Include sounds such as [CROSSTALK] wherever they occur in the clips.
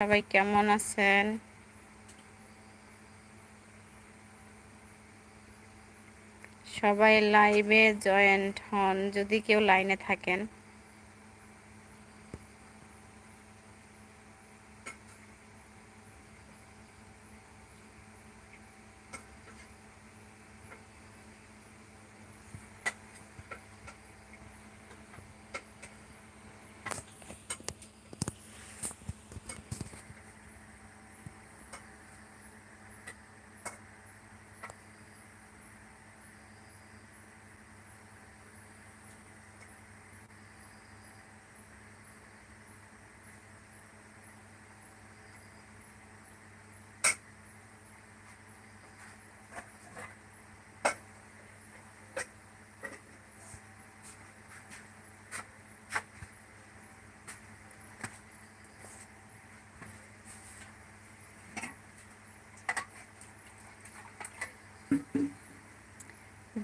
সবাই কেমন আছেন? সবাই লাইভে জয়েন্ট হন যদি কেউ লাইনে থাকেন।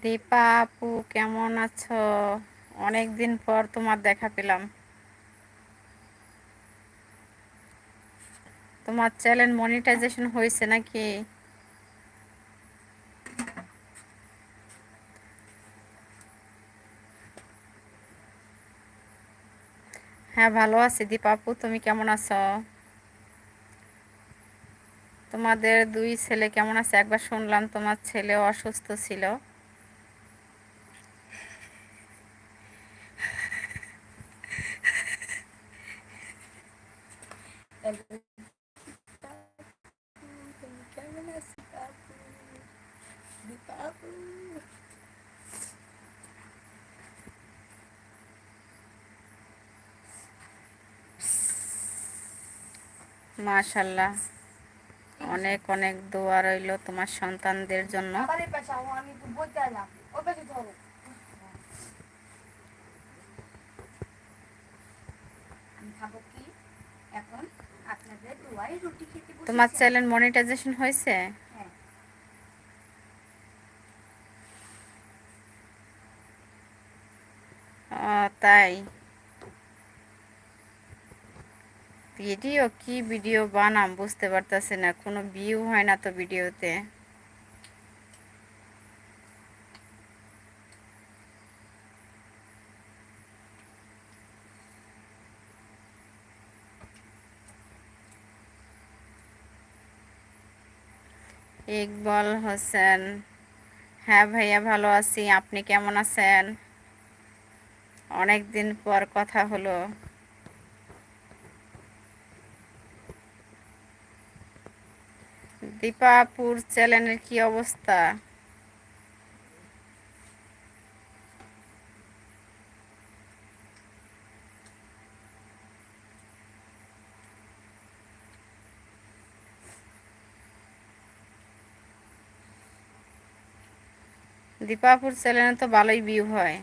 দীপা আপু কেমন আছো? অনেক দিন পর তোমার দেখা পেলাম। তোমার চ্যানেল মনিটাইজেশন হয়েছে নাকি? হ্যাঁ ভালো আছি দীপা আপু তুমি কেমন আছো? তোমাদের দুই ছেলে কেমন আছে? একবার শুনলাম তোমার ছেলে অসুস্থ ছিল। মাশাল্লাহ। অনেক অনেক দোয়া রইল তোমার সন্তানদের জন্য। তোমার চ্যানেল মনিটাইজেশন হয়েছে? তাই। ভিডিও কি ভিডিও বানাম বুঝতে পারতেছি না, কোনো ভিউ হয় না তো ভিডিওতে। ইকবল হোসেন হ্যাঁ ভাইয়া ভালো আছি, আপনি কেমন আছেন? অনেক দিন পর কথা হলো। দীপাপুর চ্যানেলের কি অবস্থা? দীপাপুর চ্যানেলে তো ভালোই ভিউ হয়।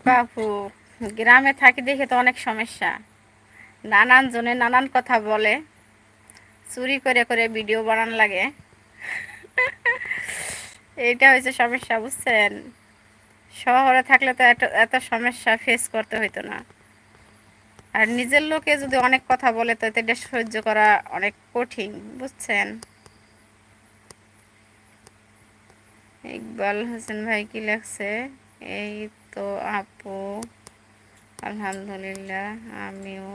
দীপাপু গ্রামে থাকি দেখে তো অনেক সমস্যা। নানান জনে নানান কথা বলে, চুরি করে করে ভিডিও বানান লাগে। এইটা হয়েছে সমস্যা, বুঝছেন? শহরে থাকলে তো এত এত সমস্যা ফেস করতে হইতো না। আর নিজের লোকে যদি অনেক কথা বলে, তো এটা সহ্য করা অনেক কঠিন, বুঝছেন? ইকবাল হোসেন ভাই কি লাগছে এই তো আপু, আলহামদুলিল্লাহ, আমিও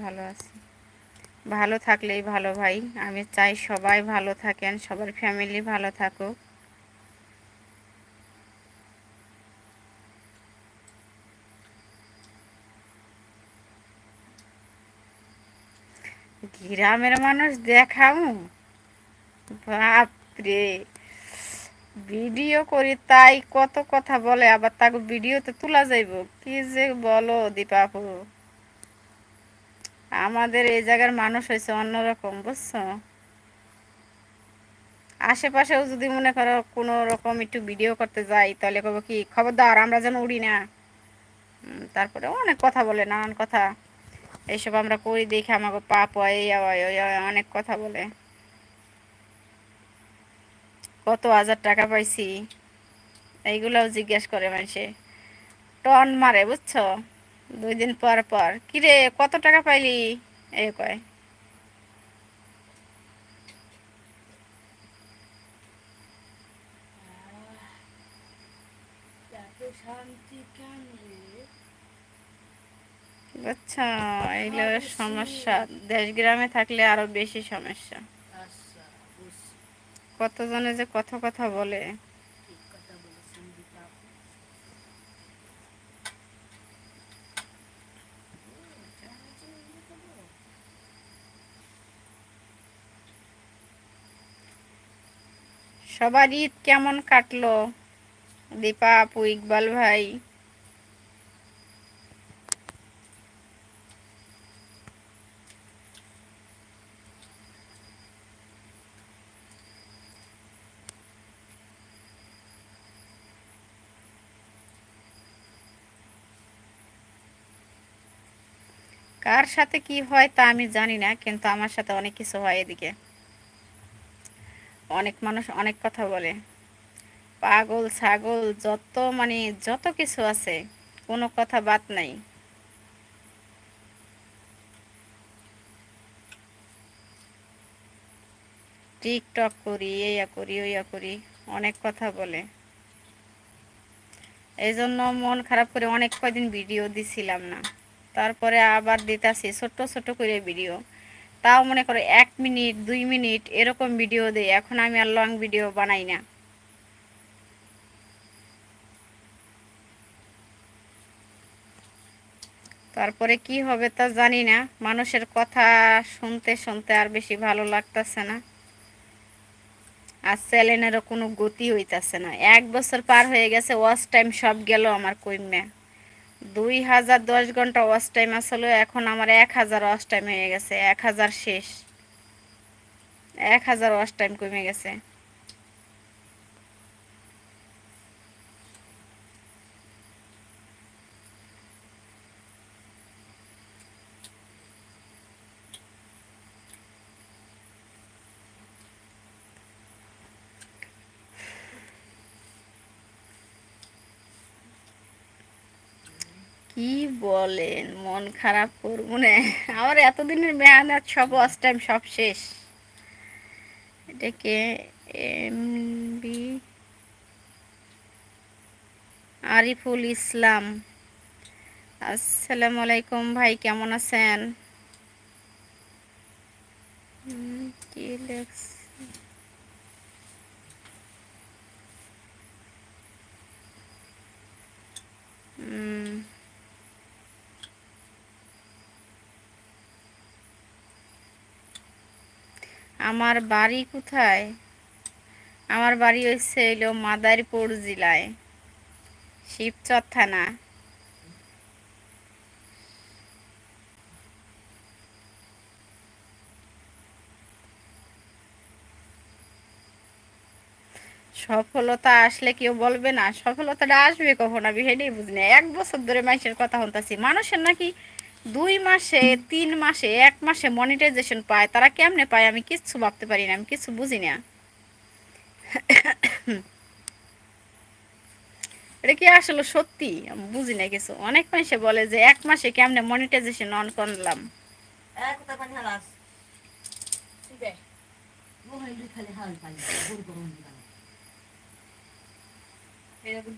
ভালো আছি। ভালো থাকলেই ভালো ভাই, আমি চাই সবাই ভালো থাকেন, সবার ফ্যামিলি ভালো থাকুক। গ্রামের মানুষ দেখাও বাপরে। ভিডিও করি, তাই কত কথা বলে, আবার তাকে ভিডিওতে তোলা যাইব। কি যে বলো দীপাপু? আমাদের এই জায়গার মানুষ হয়েছে অন্যরকম, বুঝছ? আশেপাশেও যদি মনে করো কোনো রকম একটু ভিডিও করতে যাই, তাহলে কব কি, খবরদার, আমরা যেন উড়ি না। তারপরে অনেক কথা বলে, নানান কথা। এইসব আমরা করি দেখে আমাকে পাপ অনেক কথা বলে। কত হাজার টাকা পাইছি? এইগুলাও জিজ্ঞেস করে মানুষে। টন মারে বুঝছ? দুই দিন পর পর। কিরে কত টাকা পাইলি? এই কয়। বুঝছ? এইগুলো সমস্যা। দেশ গ্রামে থাকলে আরও বেশি সমস্যা। কতজনে যে কত কথা বলে। সবার ঈদ কেমন কাটলো? দীপা আপু ইকবাল ভাই? কার সাথে কি হয় তা আমি জানি না, কিন্তু আমার সাথে অনেক কিছু হয় এদিকে। অনেক মানুষ অনেক কথা বলে। পাগল, ছাগল, যত মানে যত কিছু আছে, কোনো কথা বাদ নাই। টিকটক করি, এইয়া করি, ওইয়া করি, অনেক কথা বলে। এই জন্য মন খারাপ করে অনেক কয়দিন ভিডিও দিছিলাম না। তারপরে আবার দিতাছি ছোট্ট ছোট করে ভিডিও তাও মনে করো এক মিনিট, দুই মিনিট এরকম ভিডিও দেই। এখন আমি আর লং ভিডিও বানাই না। তারপরে কি হবে তা জানি না। মানুষের কথা শুনতে শুনতে আর বেশি ভালো লাগতেছে না। আর চ্যানেলেরও কোনো গতি হইতাছে না। এক বছর পার হয়ে গেছে ওয়াচ টাইম সব গেল আমার কইমে দুই হাজার দশ ঘণ্টা ওয়াশ টাইম আসলে এখন আমার এক হাজার ওয়াশ টাইম হয়ে গেছে, এক হাজার শেষ। এক হাজার ওয়াশ টাইম কমে গেছে। কি বলেন? মন খারাপ করব না। আমার এতদিনের মেহনত সব ওয়াচ টাইম সব শেষ। এটাকে এমবি আরিফুল ইসলাম। আসসালামু আলাইকুম ভাই, কেমন আছেন? হুম আমার বাড়ি কোথায়? আমার বাড়ি হচ্ছে হইল মাদারীপুর জেলায়, শিবচর থানা। সফলতা আসলে কেউ বলবে না, সফলতাটা আসবে কখন আমি সেটাই বুঝি না। এক বছর ধরে মানুষের কথা শুনতেছি। মানুষের নাকি দুই মাসে, তিন মাসে, এক মাসে মনিটাইজেশন পায়, তারা কেমনে পায় আমি কিচ্ছু ভাবতে পারি না, আমি কিছু বুঝি না। এটা কি আসলে সত্যি? আমি বুঝি না কিছু। অনেক মানুষে বলে যে এক মাসে কেমনে মনিটাইজেশন অন করলাম।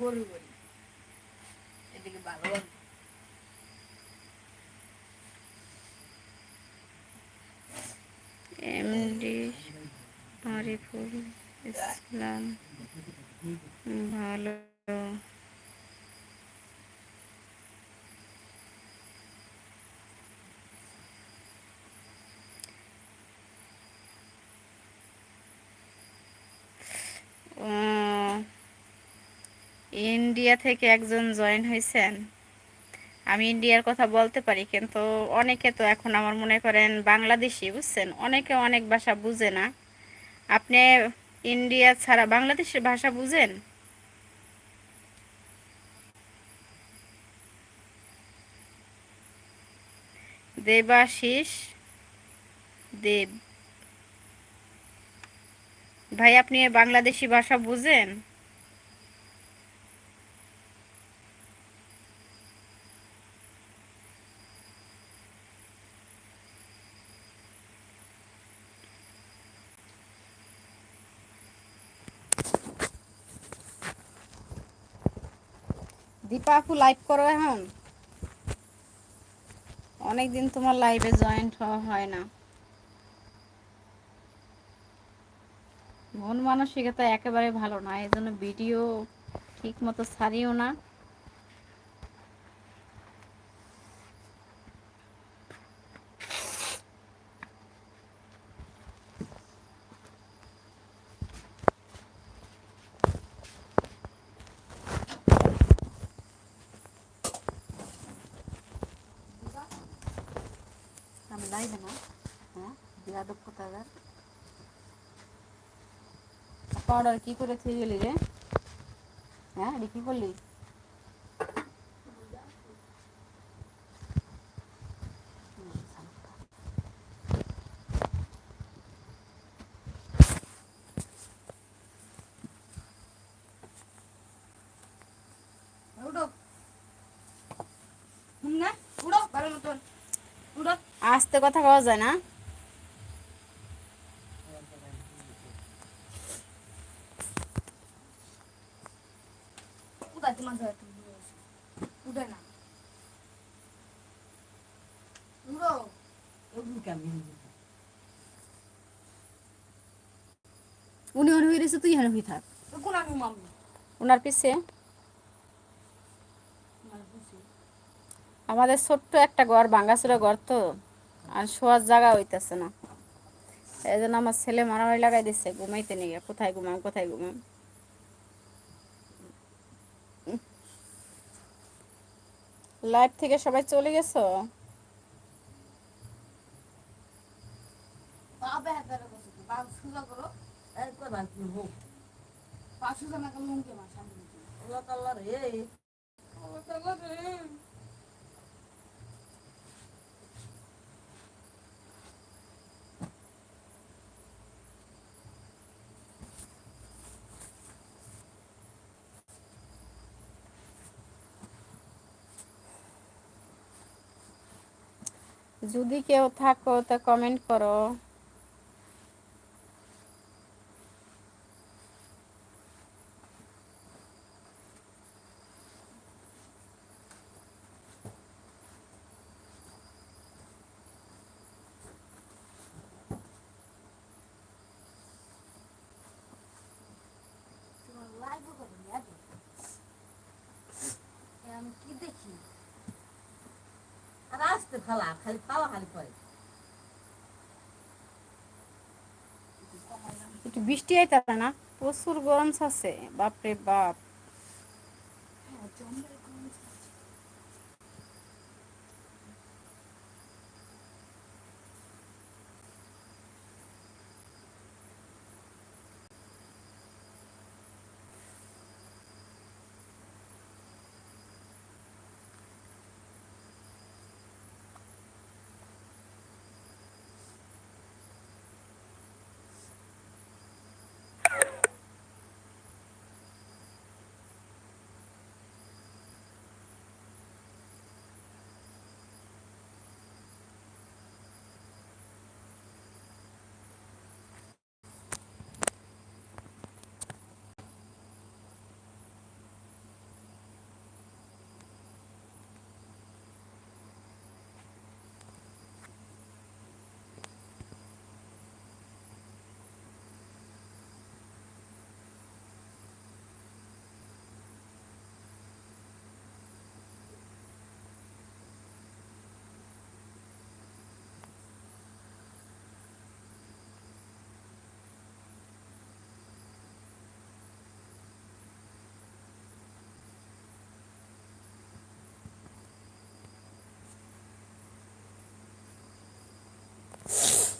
গরু গরু এদিকে ভালো এমডি আরিফুল ইসলাম ভালো। ইন্ডিয়া থেকে একজন জয়েন হয়েছেন আমি ইন্ডিয়ার কথা বলতে পারি, কিন্তু অনেকে তো এখন আমার মনে করেন বাংলাদেশি, বুঝছেন? অনেকে অনেক ভাষা বুঝে না। আপনি ইন্ডিয়া ছাড়া বাংলাদেশের ভাষা বুঝেন? দেবাশিস দেব। ভাই, আপনি বাংলাদেশি ভাষা বুঝেন? দীপা আপু লাইভ করো এখন। অনেকদিন তোমার লাইভে জয়েন্ট হওয়া হয় না। মন মানসিকতা একেবারে ভালো না এই জন্য ভিডিও ঠিক মতো ছাড়িও না। আমি না হ্যাঁ বিয়াদব কোথাকার পাউডার কি করে থেকে গেলি রে হ্যাঁ এটা কি করলি আস্তে কথা কওয়া যায় না? উনি উনি হয়ে রয়েছে তুই হয়ে থাক। ওনার পিছে? আমাদের ছোট্ট একটা ঘর ভাঙ্গাচুরা ঘর তো। আর শোয়ার জায়গা হইতেছে না। এই জন্য আমার ছেলে মারামারি লাগাই দিচ্ছে ঘুমাইতে নিয়ে কোথায় ঘুমাম কোথায় ঘুমাম? লাইভ থেকে সবাই চলে গেছো? বাবা হাতারে বসে বাবা সুজা করো পা সুজা না করলে মুখে মার সামনে যদি কেউ থাকো তা কমেন্ট করো তোমার লাইভ করো আগে আমি কি দেখি আর ফেলা খালি পাওয়া খালি করে একটু বৃষ্টি আইতা না? প্রচুর গরম আছে বাপরে বাপ। you [LAUGHS]